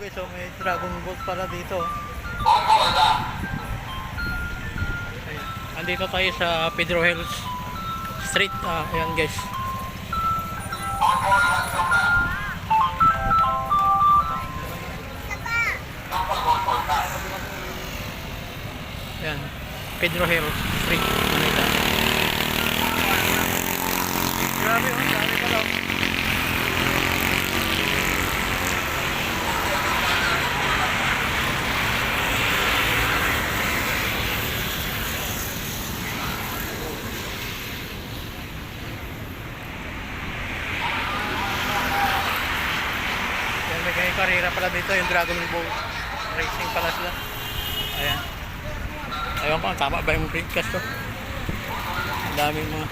guys, oh, may Dragon Boat pala dito. Ayan. Andito tayo sa Pedro Hills Street. Ah, ayan guys. Ayan. Pedro Hills Street. Manila. Grabe, oh, grabe pala. oh. Yan, may may karera pala dito, yung Dragon Boat Racing pala sila. Ayan. Ayaw ko, tama ba yung broadcast ko? Ang daming mga...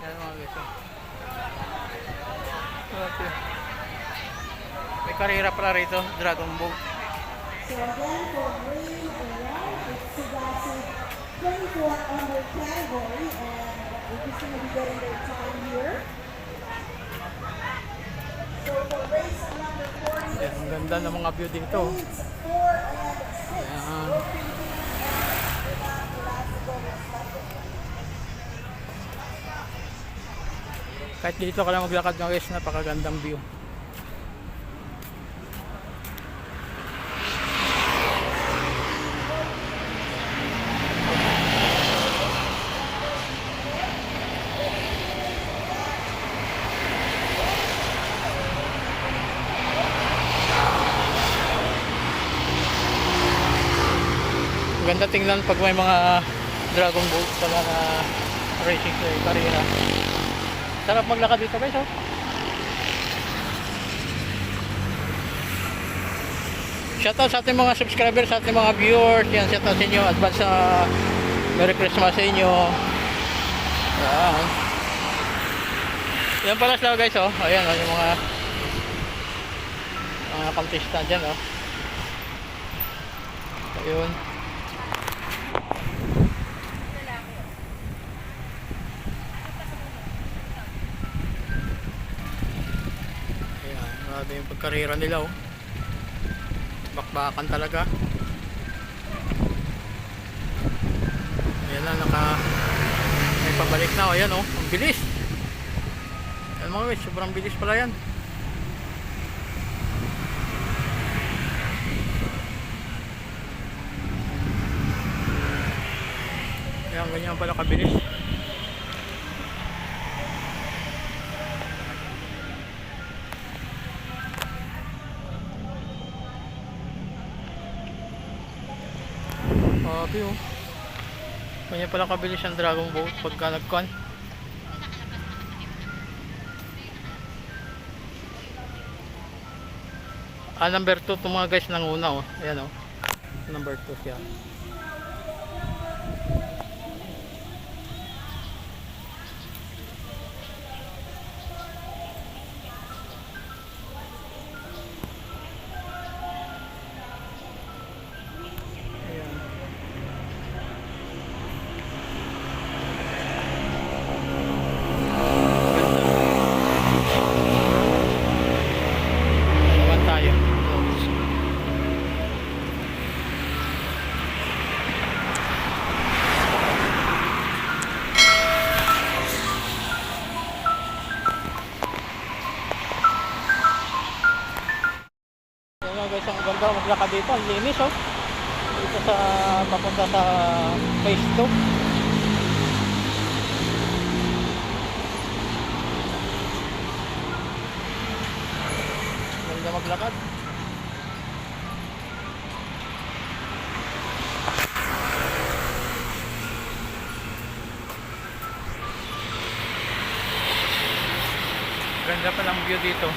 Yan mga guys. oh. Okay. May karera pala rito, Dragon Boat. So again, for green and red, it's Sugasi 24 under category, and we're just going to be getting their time here. So for race number 40, Yan, ang ganda ng mga view dito. it's 4 and 6. Ayan. Kahit dito ka lang maglakad ng guys, napakagandang view. Ganda tingnan pag may mga dragon boat pala na racing eh, karera. Sarap maglakad dito guys oh. Shoutout sa ating mga subscribers, sa ating mga viewers. Yan, shoutout sa inyo. Advance sa Merry Christmas sa inyo. Yan. Yan pala sila guys oh. Ayan oh, yung mga mga contestant dyan oh. Ayun. Grabe yung pagkarera nila oh. Bakbakan talaga. Ayan na, naka may pabalik na oh. Ayan oh, ang bilis. Ayan mga guys, sobrang bilis pala yan. Ayan, ganyan pala kabilis. Grabe oh. Ganyan pala kabilis ang Dragon Boat pagka nagkuhan. Ah, number 2 itong mga guys nanguna oh. Ayan oh. Number 2 siya. Guys, ang ganda maglakad dito. Ang linis oh. Dito sa papunta sa phase 2. Ganda maglakad. Ganda pa lang view dito.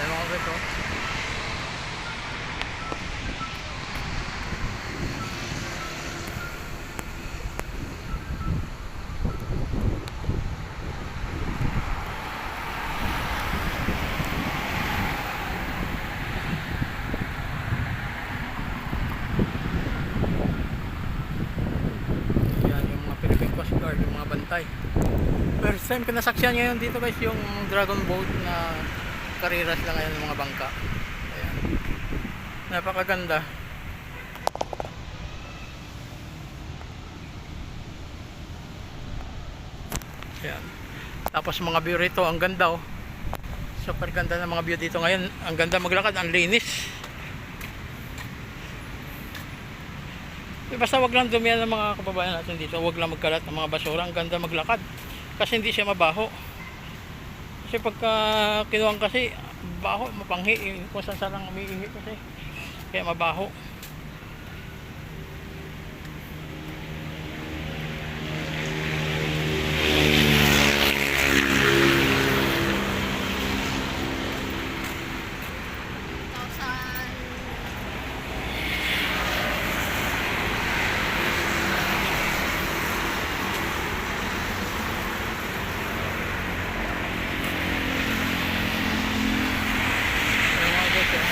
Ayan mga guys oh. bantay. First time ko ngayon dito guys yung dragon boat na kariras lang ngayon ng mga bangka. Ayan. Napakaganda. Ayan. Tapos mga view rito, ang ganda oh. Super ganda ng mga view dito ngayon. Ang ganda maglakad, ang linis. Basta wag lang dumihan ng mga kababayan natin dito. Wag lang magkalat ng mga basura. Ang ganda maglakad. Kasi hindi siya mabaho. Kasi pagka kinuwang kasi, baho, mapanghi. eh, Kung saan saan lang umiingi kasi. Kaya mabaho. Yung mga guys, eh.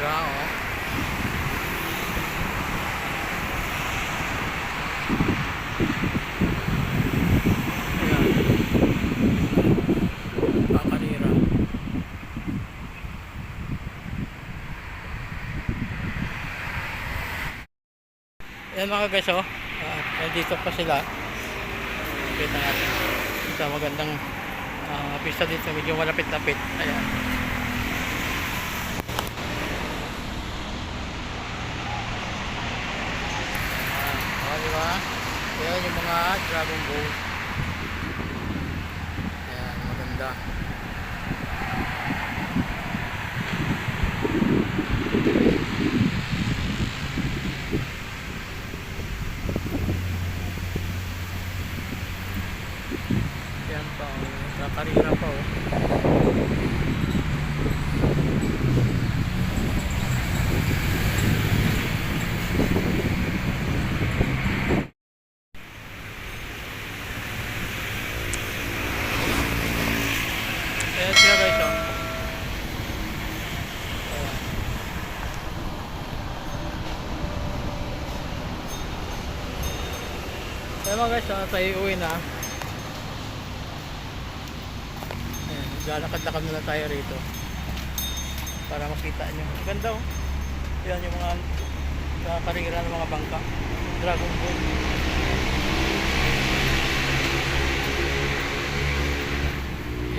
Diba, oh. Ayan. Kakalira. Ayan mga guys oh. Ah, dito pa sila. Kita natin. Sa magandang ah, pista dito. Medyo malapit-lapit. Ayan. Ah, oh, di ba? Ayan yung mga dragon boat. Ayan, maganda. Ayan pa, oh. kakarira pa oh. Ayan sila guys oh. Ayan. Ayan mga guys, ah, tayo uwi na. Ayan, lalakad-lakad muna tayo rito. Para makita nyo. Ganda oh. Yan yung mga nakakarira ng mga bangka. Dragon boat.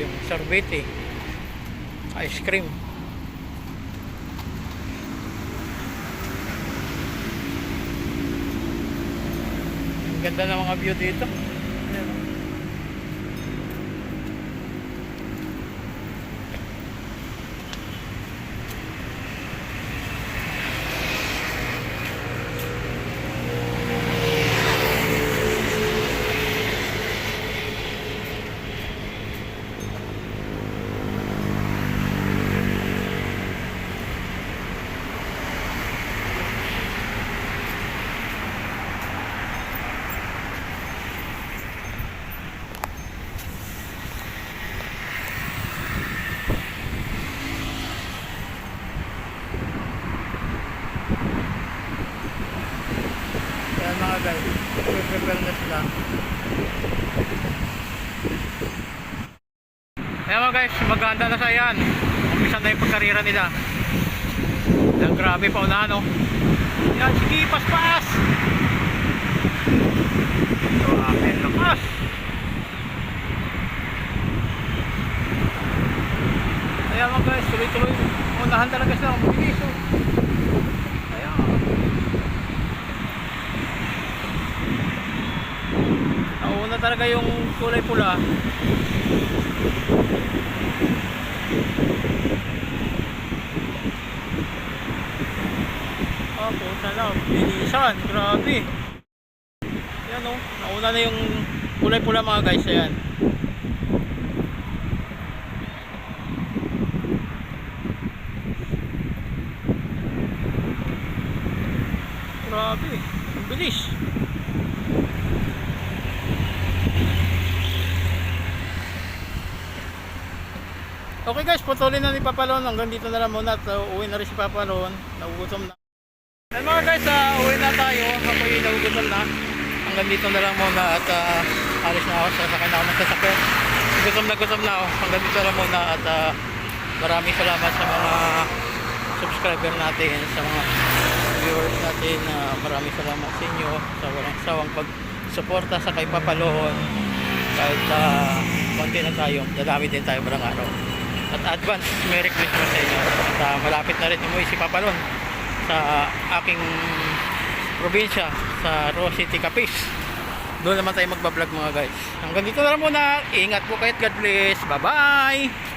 Yung sorbete. Ice cream. Ganda ng mga view dito. Ayan. Kaya mga guys, na sila. Kaya mga guys, maghahanda na sa yan. Umpisa na yung pagkarira nila. Yan, grabe pa unahan oh. Yan, sige, paspas! Grabe, lakas! Kaya mga guys, tuloy-tuloy. Unahan talaga sila. Ang bilis oh. talaga yung kulay pula. Oh puta lang binisan grabe. Yan o oh, nauna na yung kulay pula mga guys. Ayan. Grabe. Ang bilis. Okay guys, putulin na ni Papalon. Hanggang dito na lang muna. At uh, uwi na rin si Papalon. Nagugutom na. Yan mga guys, uh, uwi na tayo. Ako yung nagugutom na. Hanggang dito na lang muna. At uh, alis na ako. Sasakay na ako ng. Gutom na gutom na ako. Hanggang dito lang muna. At uh, maraming salamat sa mga subscriber natin. Sa mga viewers natin. Uh, maraming salamat sa inyo. Sa walang sawang pag-suporta sa kay Papalon. Kahit uh, konti na tayo. Dadami din tayo barang araw. At advance, Merry Christmas sa inyo. At uh, malapit na rin umuwi si Papalon sa aking probinsya sa Rose City, Capiz. Doon naman tayo magbablog mga guys. Hanggang dito na lang muna. Ingat po kayo God bless. Bye-bye!